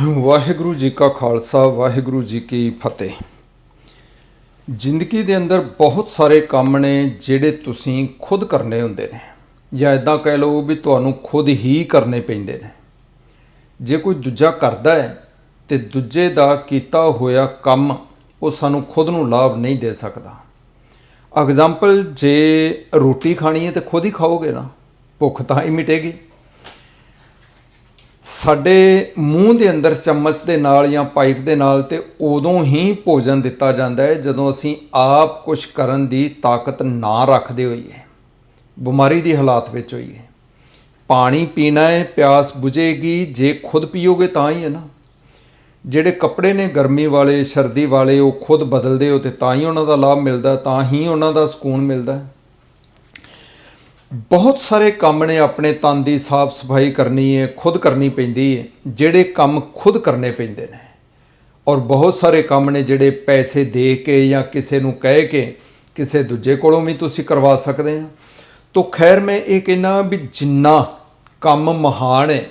ਵਾਹਿਗੁਰੂ ਜੀ ਕਾ ਖਾਲਸਾ, ਵਾਹਿਗੁਰੂ ਜੀ ਕੀ ਫਤਿਹ। ਜ਼ਿੰਦਗੀ ਦੇ ਅੰਦਰ ਬਹੁਤ ਸਾਰੇ ਕੰਮ ਨੇ ਜਿਹੜੇ ਤੁਸੀਂ ਖੁਦ ਕਰਨੇ ਹੁੰਦੇ ਨੇ ਜਾਂ ਇਦਾਂ ਕਹਿ ਲਓ ਵੀ ਤੁਹਾਨੂੰ ਖੁਦ ਹੀ ਕਰਨੇ ਪੈਂਦੇ ਨੇ। ਜੇ ਕੋਈ ਦੂਜਾ ਕਰਦਾ ਹੈ ਤੇ ਦੂਜੇ ਦਾ ਕੀਤਾ ਹੋਇਆ ਕੰਮ ਉਹ ਸਾਨੂੰ ਖੁਦ ਨੂੰ ਲਾਭ ਨਹੀਂ ਦੇ ਸਕਦਾ। ਐਗਜ਼ਾਮਪਲ, ਜੇ ਰੋਟੀ ਖਾਣੀ ਹੈ ਤੇ ਖੁਦ ਹੀ ਖਾਓਗੇ ਨਾ, ਭੁੱਖ ਤਾਂ ਹੀ ਮਿਟੇਗੀ। ਸਾਡੇ ਮੂੰਹ ਦੇ ਅੰਦਰ ਚਮਚ ਦੇ ਨਾਲ ਜਾਂ ਪਾਈਪ ਦੇ ਨਾਲ ਤੇ ਉਦੋਂ ਹੀ ਭੋਜਨ ਦਿੱਤਾ ਜਾਂਦਾ ਹੈ ਜਦੋਂ ਅਸੀਂ ਆਪ ਕੁਝ ਕਰਨ ਦੀ ਤਾਕਤ ਨਾ ਰੱਖਦੇ ਹੋਈਏ। ਬਿਮਾਰੀ ਦੀ ਹਾਲਾਤ ਵਿੱਚ ਹੋਈਏ। ਪਾਣੀ ਪੀਣਾ ਹੈ, ਪਿਆਸ ਬੁਝੇਗੀ, ਜੇ ਖੁਦ ਪੀਓਗੇ ਤਾਂ ਹੀ ਹੈ ਨਾ। ਜਿਹੜੇ ਕੱਪੜੇ ਨੇ ਗਰਮੀ ਵਾਲੇ, ਸਰਦੀ ਵਾਲੇ, ਉਹ ਖੁਦ ਬਦਲਦੇ ਹੋ ਤੇ ਤਾਂ ਹੀ ਉਹਨਾਂ ਦਾ ਲਾਭ ਮਿਲਦਾ, ਤਾਂ ਹੀ ਉਹਨਾਂ ਦਾ ਸਕੂਨ ਮਿਲਦਾ। ਬਹੁਤ ਸਾਰੇ ਕੰਮ ਨੇ ਆਪਣੇ ਤਨ ਦੀ ਸਾਫ਼ ਸਫ਼ਾਈ ਕਰਨੀ ਹੈ, ਖੁਦ ਕਰਨੀ ਪੈਂਦੀ ਹੈ, ਜਿਹੜੇ ਕੰਮ ਖੁਦ ਕਰਨੇ ਪੈਂਦੇ ਨੇ। ਔਰ ਬਹੁਤ ਸਾਰੇ ਕੰਮ ਨੇ ਜਿਹੜੇ ਪੈਸੇ ਦੇ ਕੇ ਜਾਂ ਕਿਸੇ ਨੂੰ ਕਹਿ ਕੇ ਕਿਸੇ ਦੂਜੇ ਕੋਲੋਂ ਵੀ ਤੁਸੀਂ ਕਰਵਾ ਸਕਦੇ ਆ ਤੋ ਖੈਰ ਮੈਂ ਇਹ ਕਹਿਣਾ ਵੀ ਜਿੰਨਾ ਕੰਮ ਮਹਾਨ ਹੈ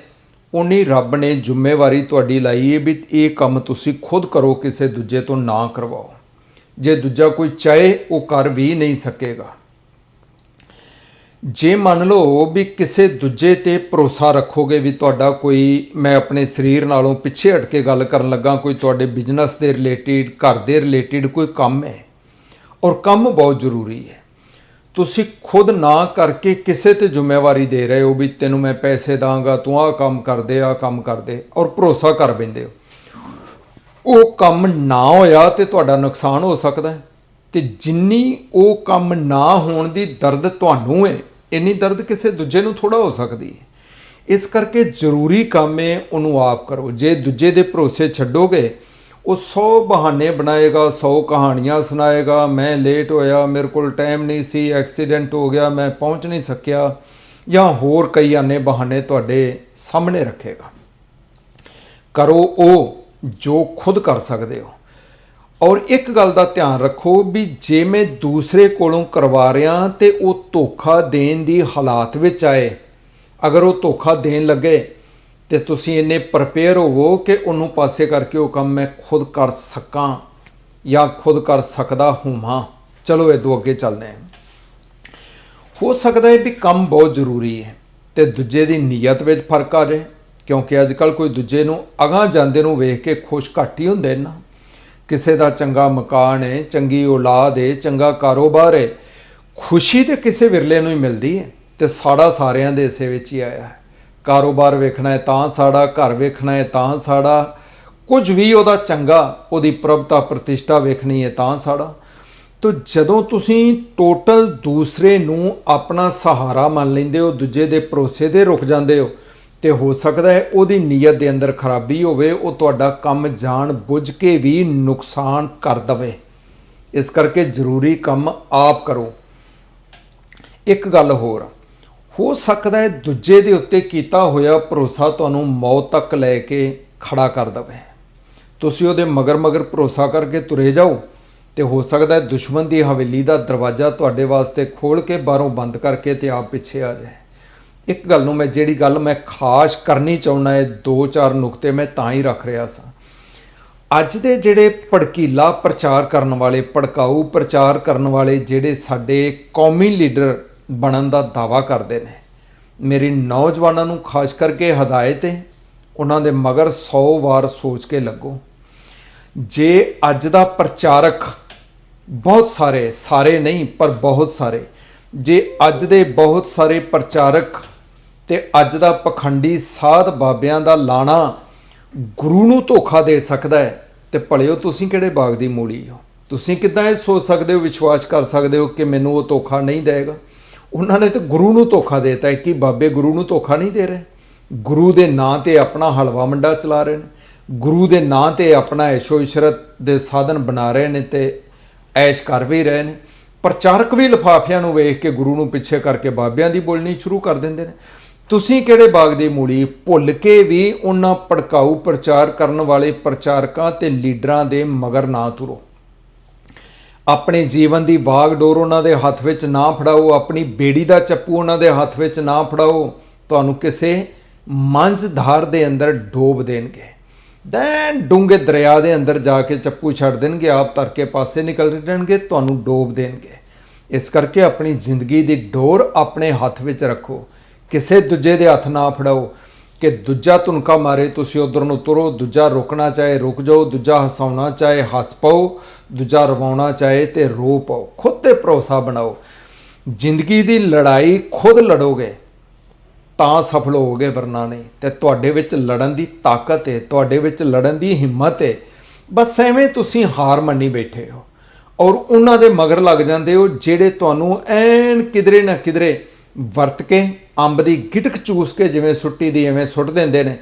ਉਨੀ ਰੱਬ ਨੇ ਜ਼ਿੰਮੇਵਾਰੀ ਤੁਹਾਡੀ ਲਾਈ ਹੈ ਵੀ ਇਹ ਕੰਮ ਤੁਸੀਂ ਖੁਦ ਕਰੋ, ਕਿਸੇ ਦੂਜੇ ਤੋਂ ਨਾ ਕਰਵਾਓ। ਜੇ ਦੂਜਾ ਕੋਈ ਚਾਹੇ, ਉਹ ਕਰ ਵੀ ਨਹੀਂ ਸਕੇਗਾ। ਜੇ ਮੰਨ ਲਓ ਵੀ ਕਿਸੇ ਦੂਜੇ ਤੇ ਭਰੋਸਾ ਰੱਖੋਗੇ ਵੀ ਤੁਹਾਡਾ ਕੋਈ, ਮੈਂ ਆਪਣੇ ਸਰੀਰ ਨਾਲੋਂ ਪਿੱਛੇ ਹਟ ਕੇ ਗੱਲ ਕਰਨ ਲੱਗਾ, ਕੋਈ ਤੁਹਾਡੇ ਬਿਜ਼ਨਸ ਦੇ ਰਿਲੇਟਡ ਘਰ ਦੇ ਰਿਲੇਟਡ ਕੋਈ ਕੰਮ ਹੈ, ਔਰ ਕੰਮ ਬਹੁਤ ਜ਼ਰੂਰੀ ਹੈ, ਤੁਸੀਂ ਖੁਦ ਨਾ ਕਰਕੇ ਕਿਸੇ ਤੇ ਜ਼ਿੰਮੇਵਾਰੀ ਦੇ ਰਹੇ ਹੋ ਵੀ ਤੈਨੂੰ ਮੈਂ ਪੈਸੇ ਦਾਂਗਾ, ਤੂੰ ਆਹ ਕੰਮ ਕਰਦੇ, ਆਹ ਕੰਮ ਕਰਦੇ, ਔਰ ਭਰੋਸਾ ਕਰ ਬੈਂਦੇ ਹੋ। ਉਹ ਕੰਮ ਨਾ ਹੋਇਆ ਤੇ ਤੁਹਾਡਾ ਨੁਕਸਾਨ ਹੋ ਸਕਦਾ ਹੈ, ਤੇ ਜਿੰਨੀ ਉਹ ਕੰਮ ਨਾ ਹੋਣ ਦੀ ਦਰਦ ਤੁਹਾਨੂੰ ਹੈ ਇੰਨੀ ਦਰਦ ਕਿਸੇ ਦੂਜੇ ਨੂੰ ਥੋੜਾ ਹੋ ਸਕਦੀ ਹੈ। ਇਸ ਕਰਕੇ ਜ਼ਰੂਰੀ ਕੰਮ ਹੈ ਉਹਨੂੰ ਆਪ ਕਰੋ। ਜੇ ਦੂਜੇ ਦੇ ਭਰੋਸੇ ਛੱਡੋਗੇ, ਉਹ 100 ਬਹਾਨੇ ਬਣਾਏਗਾ 100 ਕਹਾਣੀਆਂ ਸੁਣਾਏਗਾ, ਮੈਂ ਲੇਟ ਹੋਇਆ, ਮੇਰੇ ਕੋਲ ਟਾਈਮ ਨਹੀਂ ਸੀ ਐਕਸੀਡੈਂਟ ਹੋ ਗਿਆ, ਮੈਂ ਪਹੁੰਚ ਨਹੀਂ ਸਕਿਆ ਜਾਂ ਹੋਰ ਕਈ ਆਨੇ ਬਹਾਨੇ ਤੁਹਾਡੇ ਸਾਹਮਣੇ ਰੱਖੇਗਾ। ਕਰੋ ਉਹ ਜੋ ਖੁਦ ਕਰ ਸਕਦੇ ਹੋ। ਔਰ ਇੱਕ ਗੱਲ ਦਾ ਧਿਆਨ ਰੱਖੋ ਵੀ ਜੇ ਮੈਂ ਦੂਸਰੇ ਕੋਲੋਂ ਕਰਵਾ ਰਿਹਾ ਤੇ ਉਹ ਧੋਖਾ ਦੇਣ ਦੀ ਹਾਲਾਤ ਵਿੱਚ ਆਏ। ਅਗਰ ਉਹ ਧੋਖਾ ਦੇਣ ਲੱਗੇ ਤੇ ਤੁਸੀਂ ਇੰਨੇ ਪ੍ਰਪੇਅਰ ਹੋਵੋ ਕਿ ਉਹਨੂੰ ਪਾਸੇ ਕਰਕੇ ਉਹ ਕੰਮ ਮੈਂ ਖੁਦ ਕਰ ਸਕਾਂ ਜਾਂ ਖੁਦ ਕਰ ਸਕਦਾ ਹਾਂ ਚਲੋ ਇਹ ਦੋ ਅੱਗੇ ਚੱਲਦੇ ਹਾਂ। ਹੋ ਸਕਦਾ ਹੈ ਵੀ ਕੰਮ ਬਹੁਤ ਜ਼ਰੂਰੀ ਹੈ ਤੇ ਦੂਜੇ ਦੀ ਨੀਅਤ ਵਿੱਚ ਫ਼ਰਕ ਆ ਜਾਏ, ਕਿਉਂਕਿ ਅੱਜ ਕੱਲ ਕੋਈ ਦੂਜੇ ਨੂੰ ਅਗਾਹ ਜਾਂਦੇ ਨੂੰ ਵੇਖ ਕੇ ਖੁਸ਼ ਘੱਟ ਹੀ ਹੁੰਦੇ ਨੇ ਨਾ। ਕਿਸੇ ਦਾ ਚੰਗਾ ਮਕਾਨ ਹੈ, ਚੰਗੀ ਔਲਾਦ ਹੈ, ਚੰਗਾ ਕਾਰੋਬਾਰ ਹੈ, ਖੁਸ਼ੀ ਤੇ ਕਿਸੇ ਵਿਰਲੇ ਨੂੰ ਹੀ ਮਿਲਦੀ ਹੈ ਤੇ ਸਾੜਾ ਸਾਰਿਆਂ ਦੇ ਇਸੇ ਵਿੱਚ ਹੀ ਆਇਆ ਹੈ। ਕਾਰੋਬਾਰ ਵੇਖਣਾ ਹੈ ਤਾਂ ਸਾੜਾ, ਘਰ ਵੇਖਣਾ ਹੈ ਤਾਂ ਸਾੜਾ, ਕੁਝ ਵੀ ਉਹਦਾ ਚੰਗਾ, ਉਹਦੀ ਪ੍ਰਭਤਾ ਪ੍ਰਤਿਸ਼ਠਾ ਵੇਖਣੀ ਹੈ ਤਾਂ ਸਾੜਾ। ਤੋ ਜਦੋਂ ਤੁਸੀਂ ਟੋਟਲ ਦੂਸਰੇ ਨੂੰ ਆਪਣਾ ਸਹਾਰਾ ਮੰਨ ਲੈਂਦੇ ਹੋ, ਦੂਜੇ ਦੇ ਭਰੋਸੇ ਤੇ ਰੁਕ ਜਾਂਦੇ ਹੋ ਤੇ ਹੋ ਸਕਦਾ ਹੈ ਉਹਦੀ ਨੀਅਤ ਦੇ ਅੰਦਰ ਖਰਾਬੀ ਹੋਵੇ, ਉਹ ਤੁਹਾਡਾ ਕੰਮ ਜਾਣ ਬੁੱਝ ਕੇ ਵੀ ਨੁਕਸਾਨ ਕਰ ਦਵੇ। ਇਸ ਕਰਕੇ ਜ਼ਰੂਰੀ ਕੰਮ ਆਪ ਕਰੋ। ਇੱਕ ਗੱਲ ਹੋਰ, ਹੋ ਸਕਦਾ ਹੈ ਦੂਜੇ ਦੇ ਉੱਤੇ ਕੀਤਾ ਹੋਇਆ ਭਰੋਸਾ ਤੁਹਾਨੂੰ ਮੌਤ ਤੱਕ ਲੈ ਕੇ ਖੜਾ ਕਰ ਦਵੇ। ਤੁਸੀਂ ਉਹਦੇ ਮਗਰ ਮਗਰ ਭਰੋਸਾ ਕਰਕੇ ਤੁਰੇ ਜਾਓ ਤੇ ਹੋ ਸਕਦਾ ਹੈ ਦੁਸ਼ਮਣ ਦੀ ਹਵੇਲੀ ਦਾ ਦਰਵਾਜ਼ਾ ਤੁਹਾਡੇ ਵਾਸਤੇ ਖੋਲ ਕੇ ਬਾਹਰੋਂ ਬੰਦ ਕਰਕੇ ਤੇ ਆਪ ਪਿੱਛੇ ਆ ਜਾਏ। ਇੱਕ ਗੱਲ ਨੂੰ ਮੈਂ ਜਿਹੜੀ ਗੱਲ ਮੈਂ ਖਾਸ ਕਰਨੀ ਚਾਹੁੰਦਾ ਹੈ ਦੋ ਚਾਰ ਨੁਕਤੇ ਮੈਂ ਤਾਂ ਹੀ ਰੱਖ ਰਿਹਾ ਸਾਂ। ਅੱਜ ਦੇ ਜਿਹੜੇ ਭੜਕੀਲਾ ਪ੍ਰਚਾਰ ਕਰਨ ਵਾਲੇ, ਭੜਕਾਊ ਪ੍ਰਚਾਰ ਕਰਨ ਵਾਲੇ ਜਿਹੜੇ ਸਾਡੇ ਕੌਮੀ ਲੀਡਰ ਬਣਨ ਦਾ ਦਾਵਾ ਕਰਦੇ ਨੇ, ਮੇਰੀ ਨੌਜਵਾਨਾਂ ਨੂੰ ਖਾਸ ਕਰਕੇ ਹਦਾਇਤ ਹੈ, ਉਹਨਾਂ ਦੇ ਮਗਰ 100 ਵਾਰ ਸੋਚ ਕੇ ਲੱਗੋ। ਜੇ ਅੱਜ ਦਾ ਪ੍ਰਚਾਰਕ ਬਹੁਤ ਸਾਰੇ ਸਾਰੇ ਨਹੀਂ, ਪਰ ਬਹੁਤ ਸਾਰੇ, ਜੇ ਅੱਜ ਦੇ ਬਹੁਤ ਸਾਰੇ ਪ੍ਰਚਾਰਕ ਤੇ ਅੱਜ ਦਾ ਪਖੰਡੀ ਸਾਧ ਬਾਬਿਆਂ ਦਾ ਲਾਣਾ ਗੁਰੂ ਨੂੰ ਧੋਖਾ ਦੇ ਸਕਦਾ ਹੈ। ਤੇ ਭਲਿਓ ਤੁਸੀਂ ਕਿਹੜੇ ਬਾਗ ਦੀ ਮੂਲੀ ਹੋ? ਤੁਸੀਂ ਕਿਦਾਂ ਇਹ ਸੋਚ ਸਕਦੇ ਹੋ, ਵਿਸ਼ਵਾਸ ਕਰ ਸਕਦੇ ਹੋ ਕਿ ਮੈਨੂੰ ਉਹ ਧੋਖਾ ਨਹੀਂ ਦੇਗਾ ਉਹਨਾਂ ਨੇ ਤਾਂ ਗੁਰੂ ਨੂੰ ਧੋਖਾ ਦੇਤਾ। ਕਿ ਬਾਬੇ ਗੁਰੂ ਨੂੰ ਧੋਖਾ ਨਹੀਂ ਦੇ ਰਹੇ। ਗੁਰੂ ਦੇ ਨਾਂ ਤੇ ਆਪਣਾ ਹਲਵਾ ਮੰਡਾ ਚਲਾ ਰਹੇ ਨੇ। ਗੁਰੂ ਦੇ ਨਾਂ ਤੇ ਆਪਣਾ ਐਸ਼ੋ ਇਸ਼ਰਤ ਦੇ ਸਾਧਨ ਬਣਾ ਰਹੇ ਨੇ ਤੇ ਐਸ਼ ਕਰ ਵੀ ਰਹੇ ਨੇ। ਪ੍ਰਚਾਰਕ ਵੀ ਲਫਾਫਿਆਂ ਨੂੰ ਵੇਖ ਕੇ ਗੁਰੂ ਨੂੰ ਪਿੱਛੇ ਕਰਕੇ ਬਾਬਿਆਂ ਦੀ ਬੋਲਣੀ ਸ਼ੁਰੂ ਕਰ ਦਿੰਦੇ ਨੇ। ਤੁਸੀਂ ਕਿਹੜੇ ਬਾਗ ਦੀ ਮੂਲੀ ਭੁੱਲ ਕੇ ਵੀ ਉਹਨਾਂ ਭੜਕਾਊ ਪ੍ਰਚਾਰ ਕਰਨ ਵਾਲੇ ਪ੍ਰਚਾਰਕਾਂ ਤੇ ਲੀਡਰਾਂ ਦੇ ਮਗਰ ਨਾ ਤੁਰੋ? ਆਪਣੇ ਜੀਵਨ ਦੀ ਬਾਗ ਡੋਰ ਉਹਨਾਂ ਦੇ ਹੱਥ ਵਿੱਚ ਨਾ ਫੜਾਓ, ਆਪਣੀ ਬੇੜੀ ਦਾ ਚੱਪੂ ਉਹਨਾਂ ਦੇ ਹੱਥ ਵਿੱਚ ਨਾ ਫੜਾਓ, ਤੁਹਾਨੂੰ ਕਿਸੇ ਮੰਝਧਾਰ ਦੇ ਅੰਦਰ ਡੋਬ ਦੇਣਗੇ। ਦੈਨ ਡੂੰਘੇ ਦਰਿਆ ਦੇ ਅੰਦਰ ਜਾ ਕੇ ਚੱਪੂ ਛੱਡ ਦੇਣਗੇ, ਆਪ ਤਰ ਕੇ ਪਾਸੇ ਨਿਕਲ ਜਾਣਗੇ, ਤੁਹਾਨੂੰ ਡੋਬ ਦੇਣਗੇ। ਇਸ ਕਰਕੇ ਆਪਣੀ ਜ਼ਿੰਦਗੀ ਦੀ ਡੋਰ ਆਪਣੇ ਹੱਥ ਵਿੱਚ ਰੱਖੋ। ਕਿਸੇ ਦੂਜੇ ਦੇ ਹੱਥ ਨਾ ਫੜਾਓ, ਕਿ ਦੂਜਾ ਧੁਨਕਾ ਮਾਰੇ ਤੁਸੀਂ ਉਧਰ ਨੂੰ ਤੁਰੋ, ਦੂਜਾ ਰੁਕਣਾ ਚਾਹੇ ਰੁਕ ਜਾਓ, ਦੂਜਾ ਹਸਾਉਣਾ ਚਾਹੇ ਹੱਸ ਪਾਓ, ਦੂਜਾ ਰਵਾਉਣਾ ਚਾਹੇ ਤੇ ਰੋ ਪਾਓ। ਖੁਦ ਤੇ ਭਰੋਸਾ ਬਣਾਓ। ਜ਼ਿੰਦਗੀ ਦੀ ਲੜਾਈ ਖੁਦ ਲੜੋਗੇ, ਤਾਂ ਸਫਲ ਹੋਵੋਗੇ ਵਰਨਾ ਨਹੀਂ। ਤੇ ਤੁਹਾਡੇ ਵਿੱਚ ਲੜਨ ਦੀ ਤਾਕਤ ਹੈ ਤੁਹਾਡੇ ਵਿੱਚ ਲੜਨ ਦੀ ਹਿੰਮਤ ਹੈ ਬਸ ਐਵੇਂ ਤੁਸੀਂ ਹਾਰ ਮੰਨੀ ਬੈਠੇ ਹੋ। ਔਰ ਉਹਨਾਂ ਦੇ ਮਗਰ ਲੱਗ ਜਾਂਦੇ ਹੋ, ਜਿਹੜੇ ਤੁਹਾਨੂੰ ਐਨ ਕਿਧਰੇ ਨਾ ਕਿਧਰੇ ਵਰਤ ਕੇ ਅੰਬ ਦੀ ਗਿਟਕ ਚੂਸ ਕੇ ਜਿਵੇਂ ਸੁੱਟੀ ਦੀ ਐਵੇਂ ਸੁੱਟ ਦਿੰਦੇ ਨੇ,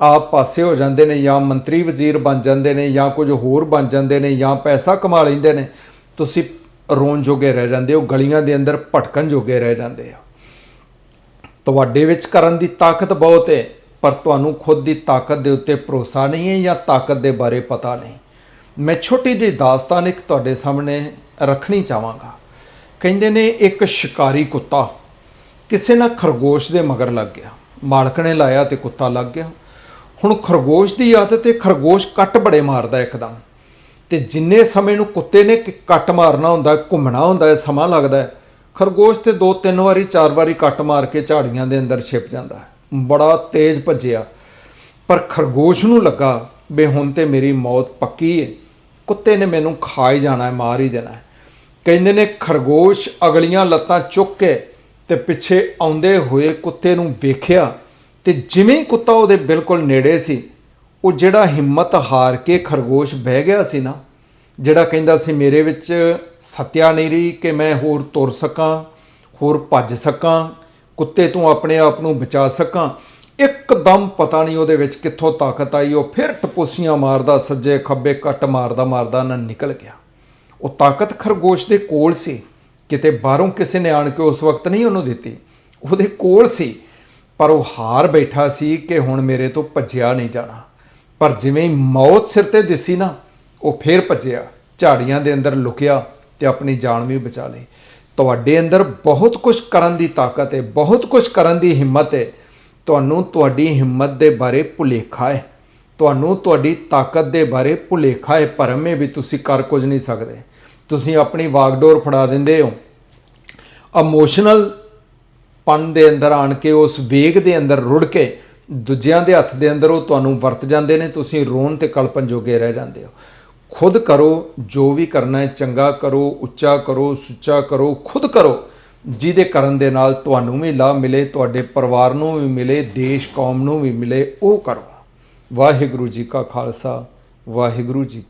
ਆਪ ਪਾਸੇ ਹੋ ਜਾਂਦੇ ਨੇ ਜਾਂ ਮੰਤਰੀ ਵਜ਼ੀਰ ਬਣ ਜਾਂਦੇ ਨੇ ਜਾਂ ਕੁਝ ਹੋਰ ਬਣ ਜਾਂਦੇ ਨੇ ਜਾਂ ਪੈਸਾ ਕਮਾ ਲੈਂਦੇ ਨੇ, ਤੁਸੀਂ ਰੋਣ ਜੋਗੇ ਰਹਿ ਜਾਂਦੇ ਹੋ, ਗਲੀਆਂ ਦੇ ਅੰਦਰ ਭਟਕਣ ਜੋਗੇ ਰਹਿ ਜਾਂਦੇ ਹੋ। ਤੁਹਾਡੇ ਵਿੱਚ ਕਰਨ ਦੀ ਤਾਕਤ ਬਹੁਤ ਹੈ ਪਰ ਤੁਹਾਨੂੰ ਖੁਦ ਦੀ ਤਾਕਤ ਦੇ ਉੱਤੇ ਭਰੋਸਾ ਨਹੀਂ ਹੈ ਜਾਂ ਤਾਕਤ ਦੇ ਬਾਰੇ ਪਤਾ ਨਹੀਂ। ਮੈਂ ਛੋਟੀ ਜਿਹੀ ਦਾਸਤਾਨ ਇੱਕ ਤੁਹਾਡੇ ਸਾਹਮਣੇ ਰੱਖਣੀ ਚਾਹਾਂਗਾ। ਕਹਿੰਦੇ ਨੇ, ਇੱਕ ਸ਼ਿਕਾਰੀ ਕੁੱਤਾ ਕਿਸੇ ਨਾ ਖਰਗੋਸ਼ ਦੇ ਮਗਰ ਲੱਗ ਗਿਆ। ਮਾਲਕ ਨੇ ਲਾਇਆ ਤੇ ਕੁੱਤਾ ਲੱਗ ਗਿਆ। ਹੁਣ ਖਰਗੋਸ਼ ਦੀ ਆਦਤ ਹੈ ਖਰਗੋਸ਼ ਕੱਟ ਬੜੇ ਮਾਰਦਾ ਇੱਕਦਮ। ਤੇ ਜਿੰਨੇ ਸਮੇਂ ਨੂੰ ਕੁੱਤੇ ਨੇ ਕੱਟ ਮਾਰਨਾ ਹੁੰਦਾ, ਘੁੰਮਣਾ ਹੁੰਦਾ ਸਮਾਂ ਲੱਗਦਾ ਖਰਗੋਸ਼ ਤੇ ਦੋ ਤਿੰਨ ਵਾਰੀ, ਚਾਰ ਵਾਰੀ ਕੱਟ ਮਾਰ ਕੇ ਝਾੜੀਆਂ ਦੇ ਅੰਦਰ ਛਿਪ ਜਾਂਦਾ ਬੜਾ ਤੇਜ਼ ਭੱਜਿਆ। ਪਰ ਖਰਗੋਸ਼ ਨੂੰ ਲੱਗਾ ਬੇ ਹੁਣ ਤੇ ਮੇਰੀ ਮੌਤ ਪੱਕੀ ਹੈ ਕੁੱਤੇ ਨੇ ਮੈਨੂੰ ਖਾ ਹੀ ਜਾਣਾ ਹੈ, ਮਾਰ ਹੀ ਦੇਣਾ ਹੈ। ਕਹਿੰਦੇ ਨੇ, ਖਰਗੋਸ਼ ਅਗਲੀਆਂ ਲੱਤਾਂ ਚੁੱਕ ਕੇ ਤੇ ਪਿੱਛੇ ਆਉਂਦੇ ਹੋਏ ਕੁੱਤੇ ਨੂੰ ਵੇਖਿਆ ਤੇ ਜਿਵੇਂ ਕੁੱਤਾ ਉਹਦੇ ਬਿਲਕੁਲ ਨੇੜੇ ਸੀ, ਉਹ ਜਿਹੜਾ ਹਿੰਮਤ ਹਾਰ ਕੇ ਖਰਗੋਸ਼ ਬਹਿ ਗਿਆ ਸੀ ਨਾ, ਜਿਹੜਾ ਕਹਿੰਦਾ ਸੀ, ਮੇਰੇ ਵਿੱਚ ਸਤਿਆ ਨਹੀਂ ਰਹੀ ਕਿ ਮੈਂ ਹੋਰ ਤੁਰ ਸਕਾਂ, ਹੋਰ ਭੱਜ ਸਕਾਂ, ਕੁੱਤੇ ਤੋਂ ਆਪਣੇ ਆਪ ਨੂੰ ਬਚਾ ਸਕਾਂ। ਇੱਕਦਮ ਪਤਾ ਨਹੀਂ ਉਹਦੇ ਵਿੱਚ ਕਿੱਥੋਂ ਤਾਕਤ ਆਈ, ਉਹ ਫਿਰ ਟਪੋਸੀਆਂ ਮਾਰਦਾ, ਸੱਜੇ ਖੱਬੇ ਕੱਟ ਮਾਰਦਾ ਮਾਰਦਾ ਨਾ ਨਿਕਲ ਗਿਆ। ਉਹ ਤਾਕਤ ਖਰਗੋਸ਼ ਦੇ ਕੋਲ ਸੀ। ਕਿਤੇ ਬਾਹਰੋਂ ਕਿਸੇ ਨੇ ਆਣ ਕੇ ਉਸ ਵਕਤ ਨਹੀਂ ਉਹਨੂੰ ਦਿੱਤੀ। ਉਹਦੇ ਕੋਲ ਸੀ, ਪਰ ਉਹ ਹਾਰ ਬੈਠਾ ਸੀ ਕਿ ਹੁਣ ਮੇਰੇ ਤੋਂ ਭੱਜਿਆ ਨਹੀਂ ਜਾਣਾ। ਪਰ ਜਿਵੇਂ ਹੀ ਮੌਤ ਸਿਰ ਤੇ ਦਿਸੀ ਨਾ, ਉਹ ਫੇਰ ਭੱਜਿਆ, ਝਾੜੀਆਂ ਦੇ ਅੰਦਰ ਲੁਕਿਆ ਤੇ ਆਪਣੀ ਜਾਨ ਵੀ ਬਚਾ ਲਈ। ਤੁਹਾਡੇ ਅੰਦਰ ਬਹੁਤ ਕੁਝ ਕਰਨ ਦੀ ਤਾਕਤ ਹੈ, ਬਹੁਤ ਕੁਝ ਕਰਨ ਦੀ ਹਿੰਮਤ ਹੈ। ਤੁਹਾਨੂੰ ਤੁਹਾਡੀ ਹਿੰਮਤ ਦੇ ਬਾਰੇ ਭੁਲੇਖਾ ਹੈ। ਤੁਹਾਨੂੰ ਤੁਹਾਡੀ ਤਾਕਤ ਦੇ ਬਾਰੇ ਭੁਲੇਖਾ ਹੈ ਭਰਮ ਹੈ ਵੀ ਤੁਸੀਂ ਕਰ ਕੁਝ ਨਹੀਂ ਸਕਦੇ। ਤੁਸੀਂ ਆਪਣੀ ਵਾਗਡੋਰ ਫੜਾ ਦਿੰਦੇ ਹੋ। ਇਮੋਸ਼ਨਲ ਪਨ ਦੇ ਅੰਦਰ ਆਣ ਕੇ, ਉਸ ਵੇਗ ਦੇ ਅੰਦਰ ਰੁੜ ਕੇ, ਦੂਜਿਆਂ ਦੇ ਹੱਥ ਦੇ ਅੰਦਰ ਉਹ ਤੁਹਾਨੂੰ ਵਰਤ ਜਾਂਦੇ ਨੇ, ਤੁਸੀਂ ਰੋਣ ਤੇ ਕਲਪਨ ਜੋਗੇ ਰਹਿ ਜਾਂਦੇ ਹੋ। ਖੁਦ ਕਰੋ, ਜੋ ਵੀ ਕਰਨਾ ਹੈ, ਚੰਗਾ ਕਰੋ, ਉੱਚਾ ਕਰੋ, ਸੁੱਚਾ ਕਰੋ, ਖੁਦ ਕਰੋ। ਜਿਹਦੇ ਕਰਨ ਦੇ ਨਾਲ ਤੁਹਾਨੂੰ ਵੀ ਲਾਭ ਮਿਲੇ, ਤੁਹਾਡੇ ਪਰਿਵਾਰ ਨੂੰ ਵੀ ਮਿਲੇ, ਦੇਸ਼, ਕੌਮ ਨੂੰ ਵੀ ਮਿਲੇ, ਉਹ ਕਰੋ। ਵਾਹਿਗੁਰੂ ਜੀ ਕਾ ਖਾਲਸਾ, ਵਾਹਿਗੁਰੂ ਜੀ